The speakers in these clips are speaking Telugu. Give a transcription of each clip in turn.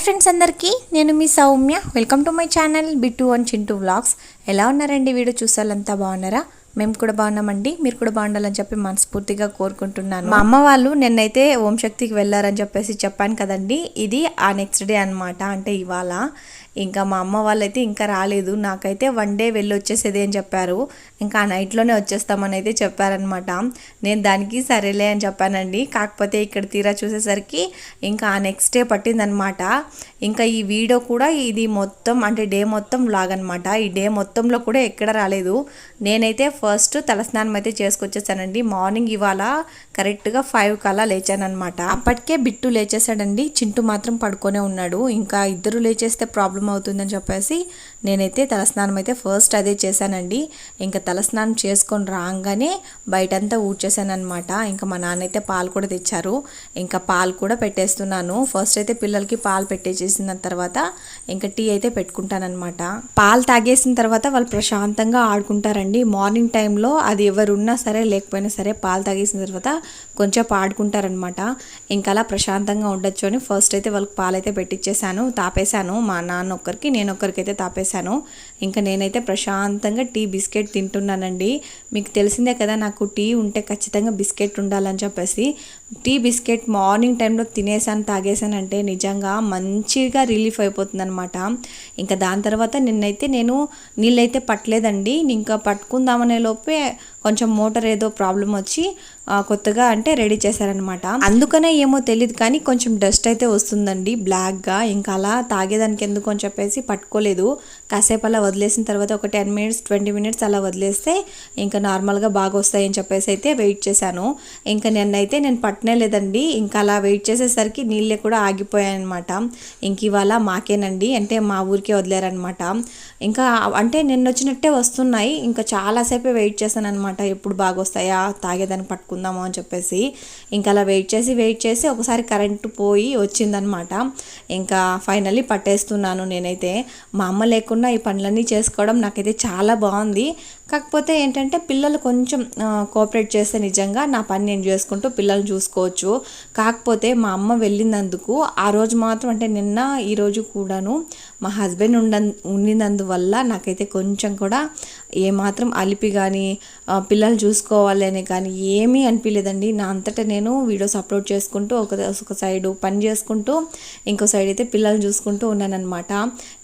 హాయ్ ఫ్రెండ్స్ అందరికీ నేను మీ Soumya. Welcome to my channel Bittu and Chintu vlogs ఎలా ఉన్నారండి వీడియో చూసాలంతా బాగున్నారా? మేము కూడా బాగున్నామండి మీరు కూడా బాగుండాలని చెప్పి మనస్ఫూర్తిగా కోరుకుంటున్నాను. మా అమ్మ వాళ్ళు నిన్నైతే ఓం శక్తికి వెళ్ళారని చెప్పేసి చెప్పాను కదండి. ఇది ఆ నెక్స్ట్ డే అన్నమాట అంటే ఇవాళ. ఇంకా మా అమ్మ వాళ్ళైతే ఇంకా రాలేదు. నాకైతే వన్ డే వెళ్ళి వచ్చేసేది అని చెప్పారు. ఇంకా ఆ నైట్లోనే వచ్చేస్తామని అయితే చెప్పారనమాట నేను దానికి సరేలే అని చెప్పానండి. కాకపోతే ఇక్కడ తీరా చూసేసరికి ఇంకా ఆ నెక్స్ట్ డే పట్టిందనమాట ఇంకా ఈ వీడియో కూడా ఇది మొత్తం అంటే డే మొత్తం లాగ్ అనమాట ఈ డే మొత్తంలో కూడా ఎక్కడ రాలేదు. నేనైతే ఫస్ట్ తలస్నానం అయితే చేసుకొచ్చేసానండి. మార్నింగ్ ఇవాళ కరెక్ట్గా ఫైవ్ కల్లా లేచానమాట అప్పటికే బిట్టు లేచేసాడండి చింటూ మాత్రం పడుకొనే ఉన్నాడు. ఇంకా ఇద్దరు లేచేస్తే ప్రాబ్లం అవుతుందని చెప్పేసి నేనైతే తలస్నానం అయితే ఫస్ట్ అదే చేశానండి. ఇంకా తలస్నానం చేసుకొని రాగానే బయటంతా ఊడ్చేసాను అనమాట ఇంకా మా నాన్న అయితే పాలు కూడా తెచ్చారు. ఇంకా పాలు కూడా పెట్టేస్తున్నాను. ఫస్ట్ అయితే పిల్లలకి పాలు పెట్టేసేసిన తర్వాత ఇంకా టీ అయితే పెట్టుకుంటానమాట పాలు తాగేసిన తర్వాత వాళ్ళు ప్రశాంతంగా ఆడుకుంటారండి. మార్నింగ్ టైంలో అది ఎవరున్నా సరే లేకపోయినా సరే పాలు తాగేసిన తర్వాత కొంచెం ఆడుకుంటారనమాట ఇంకా అలా ప్రశాంతంగా ఉండొచ్చు అని ఫస్ట్ అయితే వాళ్ళకి పాలు అయితే పెట్టించేసాను తాపేశాను. మా నాన్న ఒక్కరికి నేను ఒక్కరికైతే తాపేశాను. ఇంకా నేనైతే ప్రశాంతంగా టీ బిస్కెట్ తింటున్నానండి. మీకు తెలిసిందే కదా నాకు టీ ఉంటే ఖచ్చితంగా బిస్కెట్ ఉండాలని చెప్పేసి. టీ బిస్కెట్ మార్నింగ్ టైంలో తినేసాను తాగేసానంటే నిజంగా మంచిగా రిలీఫ్ అయిపోతుంది అనమాట ఇంకా దాని తర్వాత నిన్నైతే నేను నీళ్ళైతే పట్టలేదండి. ఇంకా పట్టుకుందామనే లోపే కొంచెం మోటార్ ఏదో ప్రాబ్లం వచ్చి కొత్తగా అంటే రెడీ చేశారనమాట అందుకనే ఏమో తెలియదు కానీ కొంచెం డస్ట్ అయితే వస్తుందండి బ్లాక్గా. ఇంకా అలా తాగేదానికి ఎందుకు అని చెప్పేసి పట్టుకోలేదు. కాసేపు అలా వదిలేసిన తర్వాత ఒక టెన్ మినిట్స్ ట్వంటీ మినిట్స్ అలా వదిలేస్తే ఇంకా నార్మల్గా బాగా వస్తాయని చెప్పేసి అయితే వెయిట్ చేశాను. ఇంకా నిన్నైతే నేను పట్టనే లేదండి ఇంకా అలా వెయిట్ చేసేసరికి నీళ్ళే కూడా ఆగిపోయాయన్నమాట. ఇంక ఇవాళ మాకేనండి. అంటే మా ఊరికే వదిలేరనమాట ఇంకా అంటే నిన్న వచ్చినట్టే వస్తున్నాయి. ఇంకా చాలాసేపే వెయిట్ చేశాను అనమాట ఎప్పుడు బాగా వస్తాయా తాగేదాన్ని పట్టుకుందాము అని చెప్పేసి ఇంకా అలా వెయిట్ చేసి వెయిట్ చేసి ఒకసారి కరెంటు పోయి వచ్చిందనమాట ఇంకా ఫైనల్లీ పట్టేస్తున్నాను నేనైతే. మా అమ్మ లేకుండా ఈ పనులన్నీ చేసుకోవడం నాకైతే చాలా బాగుంది. కాకపోతే ఏంటంటే పిల్లలు కొంచెం కోఆపరేట్ చేస్తే నిజంగా నా పని నేను చేసుకుంటూ పిల్లల్ని చూసుకోవచ్చు. కాకపోతే మా అమ్మ వెళ్ళినందుకు ఆ రోజు మాత్రం అంటే నిన్న ఈరోజు కూడాను మా హస్బెండ్ ఉండ ఉండినందువల్ల నాకైతే కొంచెం కూడా ఏమాత్రం అలిపి కానీ పిల్లలు చూసుకోవాలి అని కానీ ఏమీ అనిపించలేదండి నా అంతటా నేను వీడియోస్ అప్లోడ్ చేసుకుంటూ ఒక ఒక సైడ్ పని చేసుకుంటూ ఇంకో సైడ్ అయితే పిల్లల్ని చూసుకుంటూ ఉన్నానన్నమాట.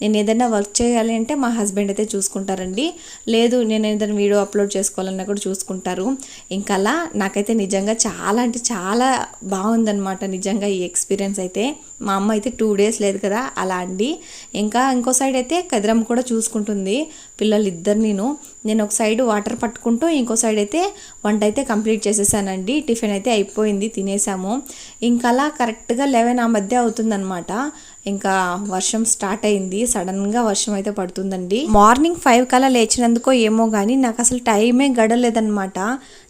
నేను ఏదైనా వర్క్ చేయాలి అంటే మా హస్బెండ్ అయితే చూసుకుంటారండి. లేదు నేను ఏదైనా వీడియో అప్లోడ్ చేసుకోవాలన్నా కూడా చూసుకుంటారు. ఇంకా అలా నాకైతే నిజంగా చాలా అంటే చాలా బాగుందనమాట నిజంగా ఈ ఎక్స్పీరియన్స్ అయితే. మా అమ్మ అయితే టూ డేస్ లేదు కదా అలా అండి. ఇంకా ఇంకో సైడ్ అయితే కదిరమ్మ కూడా చూసుకుంటుంది పిల్లలు ఇద్దరు నేను. నేను ఒక సైడ్ వాటర్ పట్టుకుంటూ ఇంకో సైడ్ అయితే వంట అయితే కంప్లీట్ చేసేసానండి. టిఫిన్ అయితే అయిపోయింది తినేసాము. ఇంకా అలా కరెక్ట్గా లెవెన్ ఆ మధ్య అవుతుందన్నమాట. ఇంకా వర్షం స్టార్ట్ అయింది. సడన్గా వర్షం అయితే పడుతుందండి. మార్నింగ్ ఫైవ్ కల్లా లేచినందుకో ఏమో కానీ నాకు అసలు టైమే గడలేదనమాట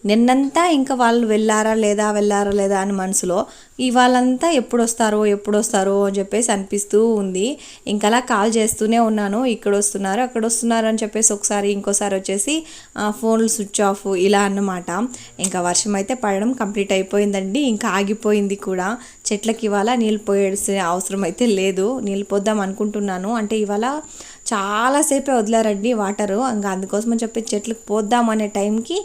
నిన్నంతా ఇంకా వాళ్ళు వెళ్ళారా లేదా వెళ్ళారా లేదా అని మనసులో ఇవాళంతా ఎప్పుడు వస్తారో ఎప్పుడు వస్తారో అని చెప్పేసి అనిపిస్తూ ఉంది. ఇంకలా కాల్ చేస్తూనే ఉన్నాను. ఇక్కడ వస్తున్నారు అక్కడ వస్తున్నారు అని చెప్పేసి ఒకసారి ఇంకోసారి వచ్చేసి ఫోన్లు స్విచ్ ఆఫ్ ఇలా అన్నమాట. ఇంకా వర్షం అయితే పడడం కంప్లీట్ అయిపోయిందండి. ఇంకా ఆగిపోయింది కూడా. చెట్లకి ఇవాళ నీళ్ళు పోయాల్సిన అవసరం అయితే లేదు. నీళ్ళు పోద్దాం అనుకుంటున్నాను. అంటే ఇవాళ చాలాసేపే వదిలారండి వాటరు. ఇంకా అందుకోసం అని చెప్పి చెట్లకు పోద్దాం అనే టైంకి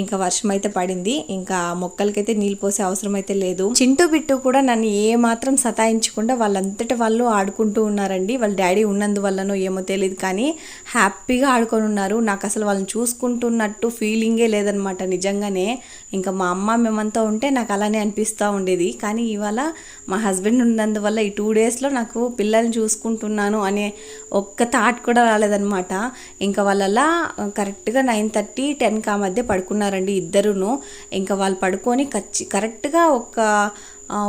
ఇంకా వర్షం అయితే పడింది. ఇంకా మొక్కలకైతే నీళ్ళు పోసే అవసరం అయితే లేదు. చింటూ బిట్టు కూడా నన్ను ఏ మాత్రం సతాయించకుండా వాళ్ళంతటి వాళ్ళు ఆడుకుంటూ ఉన్నారండి. వాళ్ళ డాడీ ఉన్నందువల్లనో ఏమో తెలియదు కానీ హ్యాపీగా ఆడుకొని ఉన్నారు. నాకు అసలు వాళ్ళని చూసుకుంటున్నట్టు ఫీలింగే లేదనమాట నిజంగానే. ఇంకా మా అమ్మ మేమంతా ఉంటే నాకు అలానే అనిపిస్తూ ఉండేది. కానీ ఇవాళ మా హస్బెండ్ ఉన్నందువల్ల ఈ టూ డేస్లో నాకు పిల్లల్ని చూసుకుంటున్నాను అనే ఒక్క థాట్ కూడా రాలేదనమాట ఇంకా వాళ్ళలా కరెక్ట్గా నైన్ థర్టీ టెన్కి ఆ మధ్య పడుకున్నారండి ఇద్దరును. ఇంకా వాళ్ళు పడుకొని ఖచ్చి కరెక్ట్గా ఒక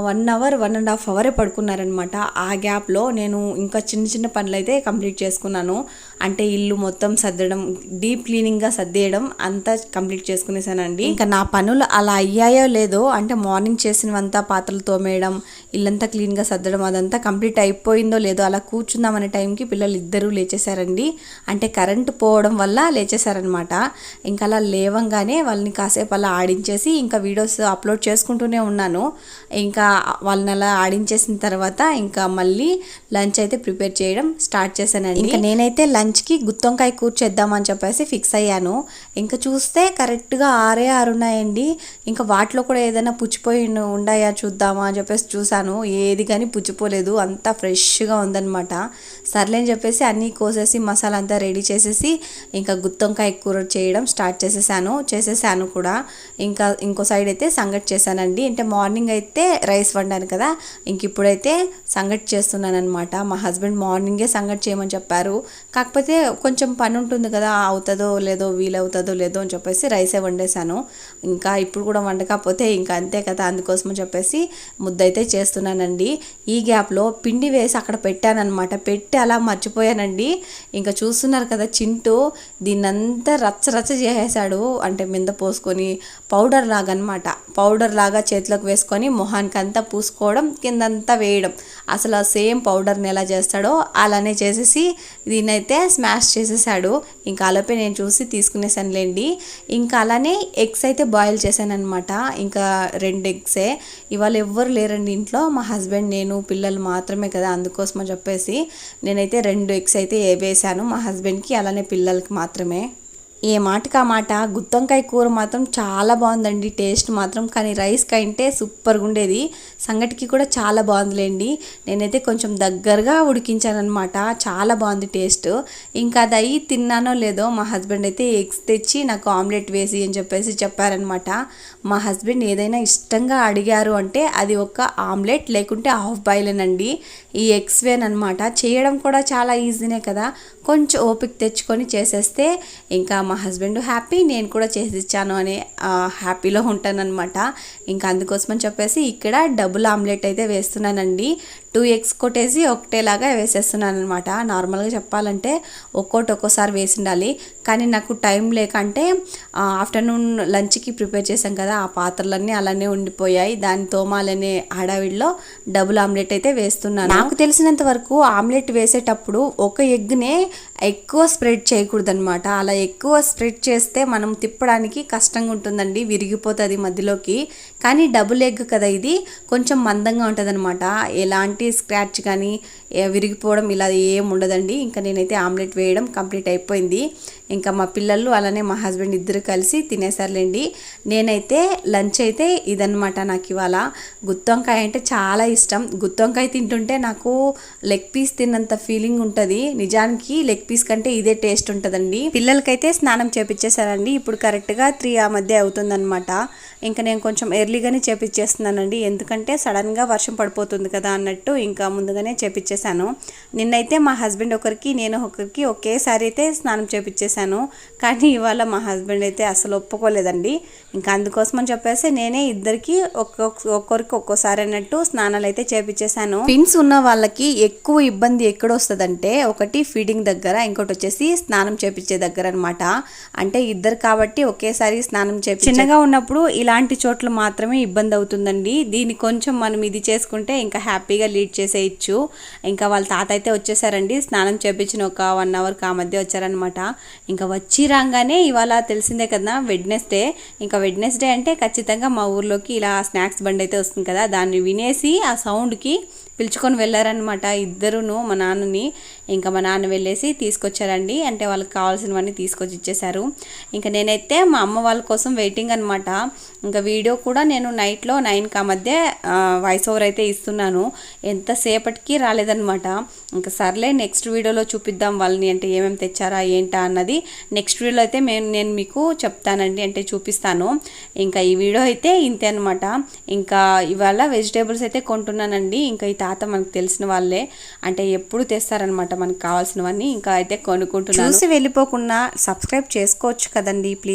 one hour one and half అవరే పడుకున్నారనమాట ఆ గ్యాప్లో నేను ఇంకా చిన్న చిన్న పనులు అయితే కంప్లీట్ చేసుకున్నాను. అంటే ఇల్లు మొత్తం సర్దడం డీప్ క్లీనింగ్గా సర్దేయడం అంతా కంప్లీట్ చేసుకునేసానండి. ఇంకా నా పనులు అలా అయ్యాయో లేదో అంటే మార్నింగ్ చేసినవంతా పాత్రలు తోమేయడం ఇల్లంతా క్లీన్గా సర్దడం అదంతా కంప్లీట్ అయిపోయిందో లేదో అలా కూర్చుందామనే టైంకి పిల్లలు ఇద్దరూ లేచేశారండి. అంటే కరెంటు పోవడం వల్ల లేచేశారనమాట ఇంకా అలా లేవంగానే వాళ్ళని కాసేపు అలా ఆడించేసి ఇంకా వీడియోస్ అప్లోడ్ చేసుకుంటూనే ఉన్నాను. ఇంకా వాళ్ళని అలా ఆడించేసిన తర్వాత ఇంకా మళ్ళీ లంచ్ అయితే ప్రిపేర్ చేయడం స్టార్ట్ చేశానండి. ఇంకా నేనైతే లంచ్కి గుత్తొంకాయ కూర్చేద్దామని చెప్పేసి ఫిక్స్ అయ్యాను. ఇంకా చూస్తే కరెక్ట్గా ఆరే ఆరు ఉన్నాయండి. ఇంకా వాటిలో కూడా ఏదైనా పుచ్చిపోయి ఉన్నాయా చూద్దామా అని చెప్పేసి చూశాను. ఏది కానీ పుచ్చిపోలేదు. అంతా ఫ్రెష్గా ఉందన్నమాట. సర్లే అని చెప్పేసి అన్నీ కోసేసి మసాలా అంతా రెడీ చేసేసి ఇంకా గుత్తొంకాయ కూర చేయడం స్టార్ట్ చేసేసాను. చేసేసాను కూడా. ఇంకా ఇంకో సైడ్ అయితే సంగటి చేశానండి. అంటే మార్నింగ్ అయితే రైస్ వండాను కదా. ఇంక ఇప్పుడైతే సంగటి చేస్తున్నాను అనమాట మా హస్బెండ్ మార్నింగే సంగటి చేయమని చెప్పారు. కాకపోతే కొంచెం పని ఉంటుంది కదా అవుతుందో లేదో వీలవుతుందో లేదో అని చెప్పేసి రైసే వండేశాను. ఇంకా ఇప్పుడు కూడా వండకపోతే ఇంకా అంతే కదా అందుకోసం చెప్పేసి ముద్ద అయితే చేస్తున్నానండి. ఈ గ్యాప్లో పిండి వేసి అక్కడ పెట్టానన్నమాట. పెట్టి అలా మర్చిపోయానండి. ఇంకా చూస్తున్నారు కదా చింటూ దీన్నంతా రచ్చ రచ్చ చేసేసాడు. అంటే మింద పోసుకొని పౌడర్ లాగా అనమాట పౌడర్ లాగా చేతిలోకి వేసుకొని మొహానికి అంతా పూసుకోవడం కిందంతా వేయడం. అసలు సేమ్ పౌడర్ని ఎలా చేస్తాడో అలానే చేసేసి దీన్నైతే అయితే స్మాష్ చేసేసాడు. ఇంకా అలాపే నేను చూసి తీసుకునేసానులేండి. ఇంకా అలానే ఎగ్స్ అయితే బాయిల్ చేశాను అనమాట ఇంకా రెండు ఎగ్సే. ఇవాళ ఎవ్వరు లేరండి ఇంట్లో. మా హస్బెండ్ నేను పిల్లలు మాత్రమే కదా అందుకోసమని చెప్పేసి నేనైతే రెండు ఎగ్స్ అయితే వేసాను మా హస్బెండ్కి అలానే పిల్లలకి మాత్రమే. ఏ మాటకి ఆ మాట? గుత్తొంకాయ కూర మాత్రం చాలా బాగుందండి టేస్ట్ మాత్రం. కానీ రైస్ కంటే సూపర్గా ఉండేది. సంగటికి కూడా చాలా బాగుందిలేండి. నేనైతే కొంచెం దగ్గరగా ఉడికించాను అనమాట చాలా బాగుంది టేస్ట్. ఇంకా అది అయ్యి తిన్నానో లేదో మా హస్బెండ్ అయితే ఎగ్స్ తెచ్చి నాకు ఆమ్లెట్ వేసి అని చెప్పేసి చెప్పారనమాట మా హస్బెండ్ ఏదైనా ఇష్టంగా అడిగారు అంటే అది ఒక ఆమ్లెట్ లేకుంటే హాఫ్ బాయిలేనండి. ఈ ఎగ్స్ వేనమాట చేయడం కూడా చాలా ఈజీనే కదా. కొంచెం ఓపిక తెచ్చుకొని చేసేస్తే ఇంకా మా హస్బెండ్ హ్యాపీ నేను కూడా చేసి ఇచ్చాను అనే హ్యాపీలో ఉంటానన్నమాట. ఇంకా అందుకోసమని చెప్పేసి ఇక్కడ డబుల్ ఆమ్లెట్ అయితే వేస్తున్నానండి. టూ ఎగ్స్ కొట్టేసి ఒకటేలాగా వేసేస్తున్నాను అనమాట నార్మల్గా చెప్పాలంటే ఒక్కోటి ఒక్కోసారి వేసి ఉండాలి కానీ నాకు టైం లేకంటే ఆఫ్టర్నూన్ లంచ్కి ప్రిపేర్ చేశాం కదా ఆ పాత్రలన్నీ అలానే ఉండిపోయాయి. దాని తోమాలనే హడావిడిలో డబుల్ ఆమ్లెట్ అయితే వేస్తున్నాను. నాకు తెలిసినంత వరకు ఆమ్లెట్ వేసేటప్పుడు ఒక ఎగ్నే ఎక్కువ స్ప్రెడ్ చేయకూడదనమాట అలా ఎక్కువ స్ప్రెడ్ చేస్తే మనం తిప్పడానికి కష్టంగా ఉంటుందండి విరిగిపోతుంది మధ్యలోకి. కానీ డబుల్ ఎగ్ కదా ఇది కొంచెం మందంగా ఉంటుంది అనమాట ఎలాంటి స్క్రాచ్ కానీ విరిగిపోవడం ఇలా ఏం ఉండదండి. ఇంకా నేనైతే ఆమ్లెట్ వేయడం కంప్లీట్ అయిపోయింది. ఇంకా మా పిల్లలు అలానే మా హస్బెండ్ ఇద్దరు కలిసి తినేసారులేండి. నేనైతే లంచ్ అయితే ఇదనమాట నాకు ఇవాళ. గుత్తొంకాయ అంటే చాలా ఇష్టం. గుత్తొంకాయ తింటుంటే నాకు లెగ్ పీస్ తిన్నంత ఫీలింగ్ ఉంటుంది. నిజానికి లెగ్ పీస్ కంటే ఇదే టేస్ట్ ఉంటుందండి. పిల్లలకైతే స్నానం చేపించేశారండి ఇప్పుడు కరెక్ట్గా త్రీ ఆ మధ్య అవుతుందన్నమాట. ఇంకా నేను కొంచెం ఎర్లీగానే చేపించేస్తున్నానండి ఎందుకంటే సడన్గా వర్షం పడిపోతుంది కదా అన్నట్టు. ఇంకా ముందుగానే చేపించేశాను నిన్నైతే మా హస్బెండ్ ఒకరికి నేను ఒకరికి ఒకేసారి అయితే స్నానం చేపించేశాను కానీ ఇవాళ మా హస్బెండ్ అయితే అసలు ఒప్పుకోలేదండి. ఇంకా అందుకోసం అని చెప్పేసి నేనే ఇద్దరికి ఒక్కొక్క ఒక్కొరికి ఒక్కోసారి అన్నట్టు స్నానాలు అయితే చేపించేశాను పిన్స్ ఉన్న వాళ్ళకి ఎక్కువ ఇబ్బంది ఎక్కడ వస్తుందంటే ఒకటి ఫీడింగ్ దగ్గర ఇంకోటి వచ్చేసి స్నానం చేపించే దగ్గర అనమాట అంటే ఇద్దరు కాబట్టి ఒకేసారి స్నానం చేపి చిన్నగా ఉన్నప్పుడు ఇలాంటి చోట్ల మాత్రమే ఇబ్బంది అవుతుందండి. దీన్ని కొంచెం మనం ఇది చేసుకుంటే ఇంకా హ్యాపీగా డిలీట్ చేసేయచ్చు ఇంకా వాళ్ళ తాత అయితే వచ్చేసారండి. స్నానం చేపించిన ఒక వన్ అవర్కి ఆ మధ్య వచ్చారనమాట ఇంకా వచ్చి రాగానే ఇవాళ తెలిసిందే కదా వెడ్నెస్డే. ఇంకా వెడ్నెస్డే అంటే ఖచ్చితంగా మా ఊర్లోకి ఇలా స్నాక్స్ బండి అయితే వస్తుంది కదా దాన్ని వినేసి ఆ సౌండ్కి పిలుచుకొని వెళ్ళారనమాట ఇద్దరును మా నాన్నని. ఇంకా మా నాన్న వెళ్ళేసి తీసుకొచ్చారండి. అంటే వాళ్ళకి కావాల్సినవన్నీ తీసుకొచ్చి ఇచ్చేశారు. ఇంకా నేనైతే మా అమ్మ వాళ్ళ కోసం వెయిటింగ్ అనమాట ఇంకా వీడియో కూడా నేను నైట్లో నైన్కి ఆ మధ్య వాయిస్ ఓవర్ అయితే ఇస్తున్నాను. ఎంతసేపటికి రాలేదనమాట ఇంకా సర్లే నెక్స్ట్ వీడియోలో చూపిద్దాం వాళ్ళని అంటే ఏమేమి తెచ్చారా ఏంటా అన్నది. నెక్స్ట్ వీడియోలో అయితే మేము నేను మీకు చెప్తానండి. అంటే చూపిస్తాను. ఇంకా ఈ వీడియో అయితే ఇంతే అనమాట ఇంకా ఇవాళ వెజిటేబుల్స్ అయితే కొంటున్నానండి. ఇంకా ఈ తాత మనకు తెలిసిన వాళ్ళే. అంటే ఎప్పుడు తెస్తారనమాట మనకు కావాల్సినవన్నీ ఇంకా అయితే కొనుక్కుంటున్నాను. చూసి వెళ్ళిపోకుండా సబ్స్క్రైబ్ చేసుకోవచ్చు కదండి ప్లీజ్.